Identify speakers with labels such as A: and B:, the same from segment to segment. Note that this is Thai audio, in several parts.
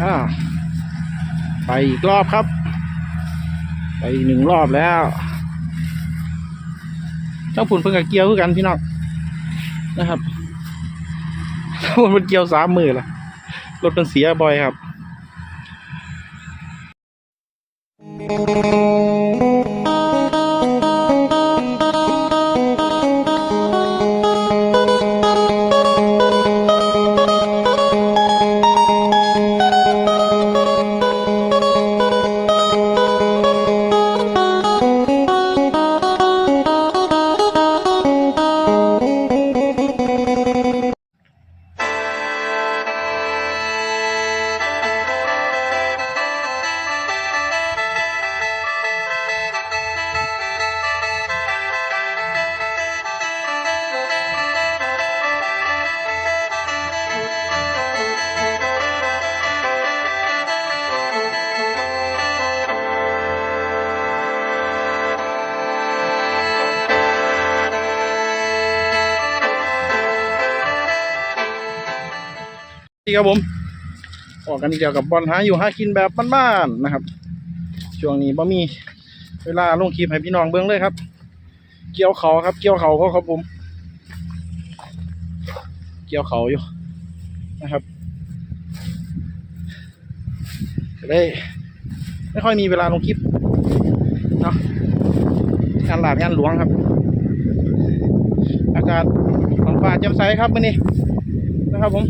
A: อ่าไปอีกรอบครับ ไปอีกหนึ่งรอบแล้วต้งผุนเพิ่งกับเกียวคือกันพี่น้องนะครับถ้าผุนเป็นเกียวสามมือละรถมันเสียบ่อยครับี่ครับผม ออกกันเกี่ยวกับบอลหาอยู่หากินแบบบ้านๆนะครับ ช่วงนี้บ่มีเวลาลงคลิปให้พี่น้องเบิ่งเลยครับ เกี่ยวเขาครับ เกี่ยวเขาเขาครับผม เกี่ยวเขาอยู่นะครับก็เลยไม่ค่อยมีเวลาลงคลิปเนาะงานหลาดงานหลวงครับ อากาศท้องฟ้าแจ่มใสครับมื้อนี้นะครับผม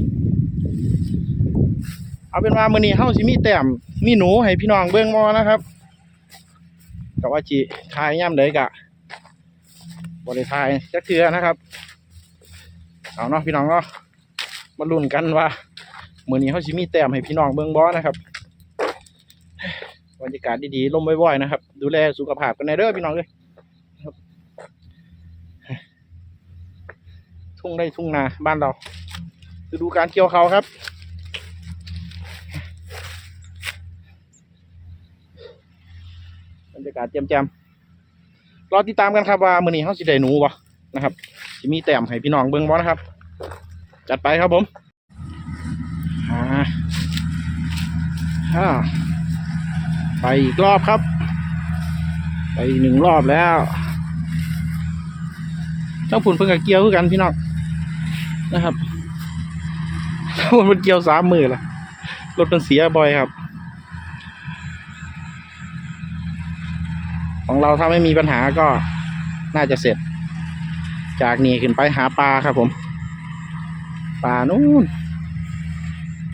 A: เอาเป็นว่ามื้อนี้เฮาสิมีแต้มมีหนูให้พี่น้องเบิ่งบ่นะครับก็ว่าจิทายย่ำใดกะบ่ได้ทายจักเทื่อนะครับ เอาเนาะพี่น้องเนาะมาลุ้นกันว่ามื้อนี้เฮาสิมีแต้มให้พี่น้องเบิ่งบ่นะครับบรรยากาศดีๆลมบ่อยๆนะครับ ดูแลสุขภาพกันในเด้อพี่น้องเอ้ยครับทุ่งได้ทุ่งนาบ้านเราฤดูการเกี่ยวเขาครับ บรรยากาศแจ่มๆรอติดตามกันครับว่ามื้อนี้เฮาสิได้หนูบ่นะครับสิมีแต้มให้พี่น้องเบิ่งบ่นะครับ จัดไปครับผมอ่าไปอีกรอบครับ ไปหนึ่งรอบแล้วต้องผุนเพิ่งกับเกียวคือกันพี่น้องนะครับถ้าผุนเป็นเกียวสามมือละรถมันเสียบ่อยครับ ของเราถ้าไม่มีปัญหาก็น่าจะเสร็จ จากนี้ขึ้นไปหาปลาครับผม ปลานู่น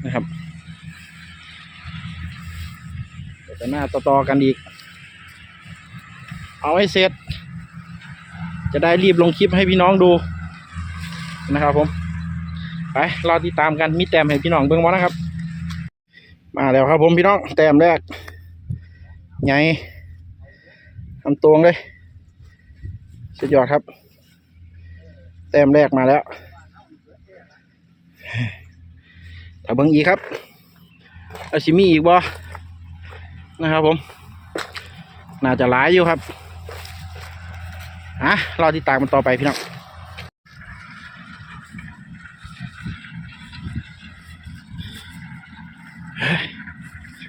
A: นะครับเดี๋ยวจะหน้าต่อๆกันอีก เอาให้เสร็จ จะได้รีบลงคลิปให้พี่น้องดูนะครับผม ไปรอติดตามกันมีแต้มให้พี่น้องเบิ่งบ่นะครับ มาแล้วครับผมพี่น้องแต้มแรกไง ทำตรงเลยสุดยอดครับ แต้มแรกมาแล้วถ้าเบิ่งอีกครับอาชิมีอีกบ่นะครับผม น่าจะหลายอยู่ครับอะรอติดตามมันต่อไปพี่น้อง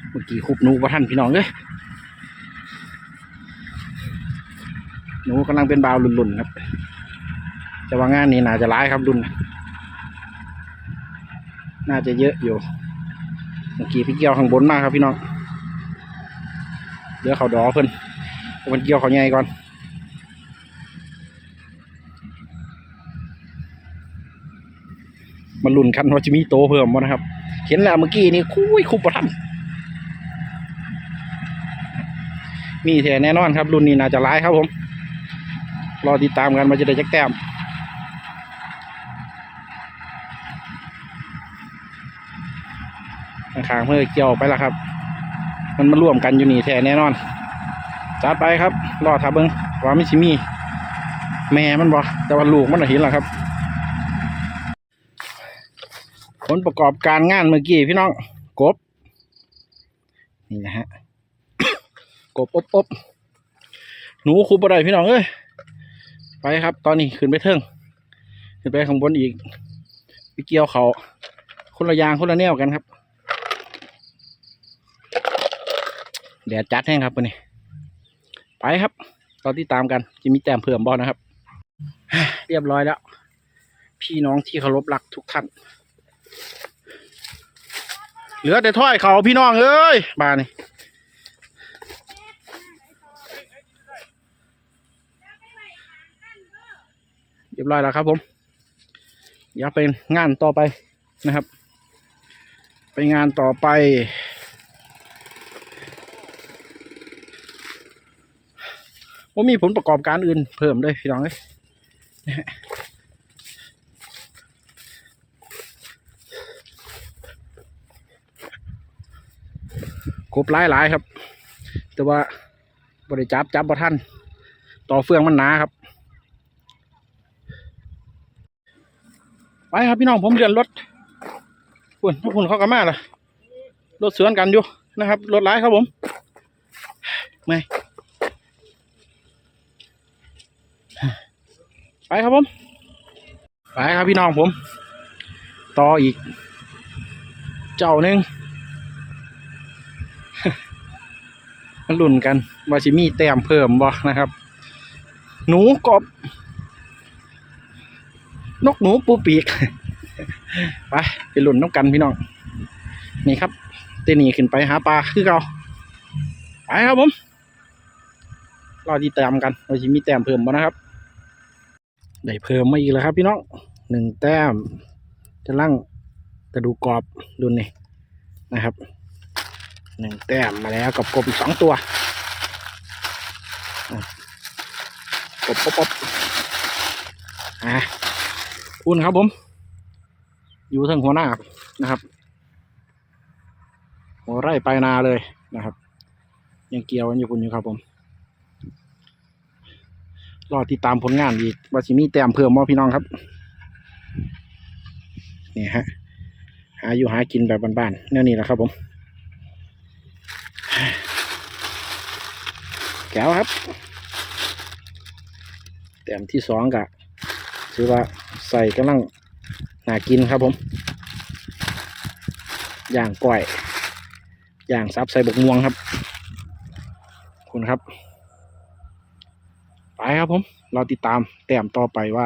A: เมื่อกี้คุบนูว่าท่านพี่น้องเลย หนูกำลังเป็นบาวรุ่นๆครับแต่ว่างานนี้น่าจะร้ายครับรุ่น น่าจะเยอะอยู่เมื่อกี้พี่เกี่ยวข้างบนมากครับพี่น้องเดี๋ยวเขาดอเพิ่นมันเกี่ยวเขาใหญ่ก่อนมันลุ่นกันว่าจะมีโตเพิ่มบ่นะครับ เห็นแล้วเมื่อกี้นี่คุยคุบประทันมีแท้แน่นอนครับ รุ่นนี้น่าจะร้ายครับผม รอติดตามกันมาจะได้จักแต้มขางเพื่อเกี่ยวไปแล้วครับ มันมาร่วมกันอยู่นี่แท้แน่นอนจัดไปครับ รอทับเบิ้งว่าไม่ชิมี แม่มันบ่แต่ว่าลูกมันเห็นแล้วครับ ผลประกอบการงานเมื่อกี้พี่น้อง กบ นี่นะฮะ กบอบอบหนูคูบอะไรพี่น้องเอ้ย ไปครับ ตอนนี้ขึ้นไปเทิงขึ้นไปข้างบนอีกไปเกี่ยวเขาคนละยางคนละแนวกันครับแดดจัดแห้งครับวันนี้ ไปครับ ตอนที่ตามกันจะมีแต้มเพิ่มบ่นะครับ เรียบร้อยแล้ว พี่น้องที่เคารพรักทุกท่านเหลือแต่ถ้อยเขาพี่น้องเอ้ยบานี่ เรียบร้อยแล้วครับผมเดี๋ยวเป็นงานต่อไปนะครับ ไปงานต่อไปว่ามีผลประกอบการอื่นเพิ่มเลยพี่น้องเอ้ยกบหลายหลายๆครับ แต่ว่าบริจับจับบ่ท่านต่อเฟืองมันหนาครับ ไปครับพี่น้องผมเรียนรถคุณทุกคนเขากันมาล่ะรถสวนกันอยู่นะครับรถหลายครับผมไม่ไปครับผม ไปครับพี่น้องผม ต่ออีก เจ้าหนึ่งมันลุ่นกันว่าสิมีแต้มเพิ่มบ่นะครับ หนูกบ นกหนูปูปีกไปไปหลุ่นน้ำกันพี่น้อง นี่ครับเตนี่ขึ้นไปหาปลาคือเราไปครับผมรอดีแต้มกันเราจะมีแต้มเพิ่มบ่นะครับ ได้เพิ่มมาอีกแล้วครับ พี่น้องหนึ่งแต้มจะลั่งกระดูกกรอบดุนนี่นะครับหนึ่งแต้มมาแล้วกับกบอีกสองตัวกบป๊บป๊บอะ อุ่นครับผม อยู่ทางหัวหน้านะครับ หัวไร่ปลายนาเลยนะครับ ยังเกี่ยวกันอยู่คุณอยู่ครับผมรอติดตามผลงานอีกว่าสิมีแต้มเพิ่มมั้พี่น้องครับนี่ฮะหาอยู่หากินแบบบ้านๆเนี่ยนี่แหละครับผมแก้วครับ แต้มที่สองกะถือว่า ใส่กำลังน่ากินครับผมย่างก้อยย่างซับใส่บกม่วงครับ คุณครับ ไปครับผม เราติดตามแต้มต่อไปว่า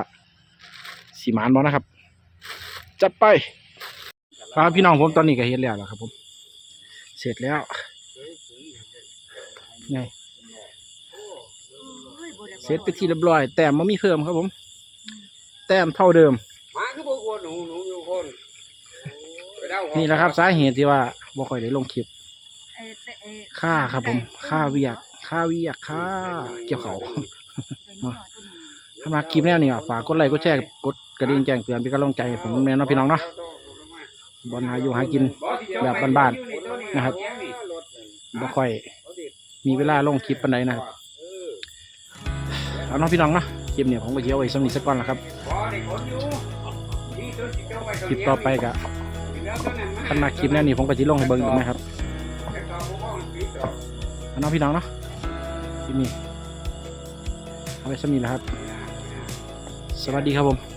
A: สีมานบอนะครับ จัดไปครับพี่น้องผมตอนนี้ก็เฮ็ดแล้วครับ ผม เสร็จแล้วไงเสร็จไปที่เรียบร้อย แต้มมันมีเพิ่มครับผม ต้มเท่าเดิม
B: มาคือบ่คนหนูหนูอยู่คนไปเดาเอา
A: นี่แหละครับสาเหตุที่ว่าบ่ค่อยได้ลงคลิป
C: เอ่อแต่เอ่อ
A: ค่าครับผมค่าเวียกค่าเวียกค่าเกี่ยวเขาถ้ามาคลิปแนวนี้อะฝากกดไลค์กดแชร์กดกระดิ่งแจ้งเตือนเป็นกำลังใจให้ผมแม่เน้องพี่น้องเนาะบอลหาอยู่หากิน แบบบ้านๆนะครับ บ่ค่อย มีเวลาลงคลิปปานใดนะครับเอาเน้องพี่น้องเนาะ คลิปเนี่ยผมก็เยวไว้สำนีสักก่อนละครับคลิปต่อไปกะขนามาคลิปแน่นี่ผมก็จะลงให้เบิ้งอีกนะครับอาเน้องพี่น้องเนาะคลิปนี้เอาไว้สำนีแหละครับ สวัสดีครับผม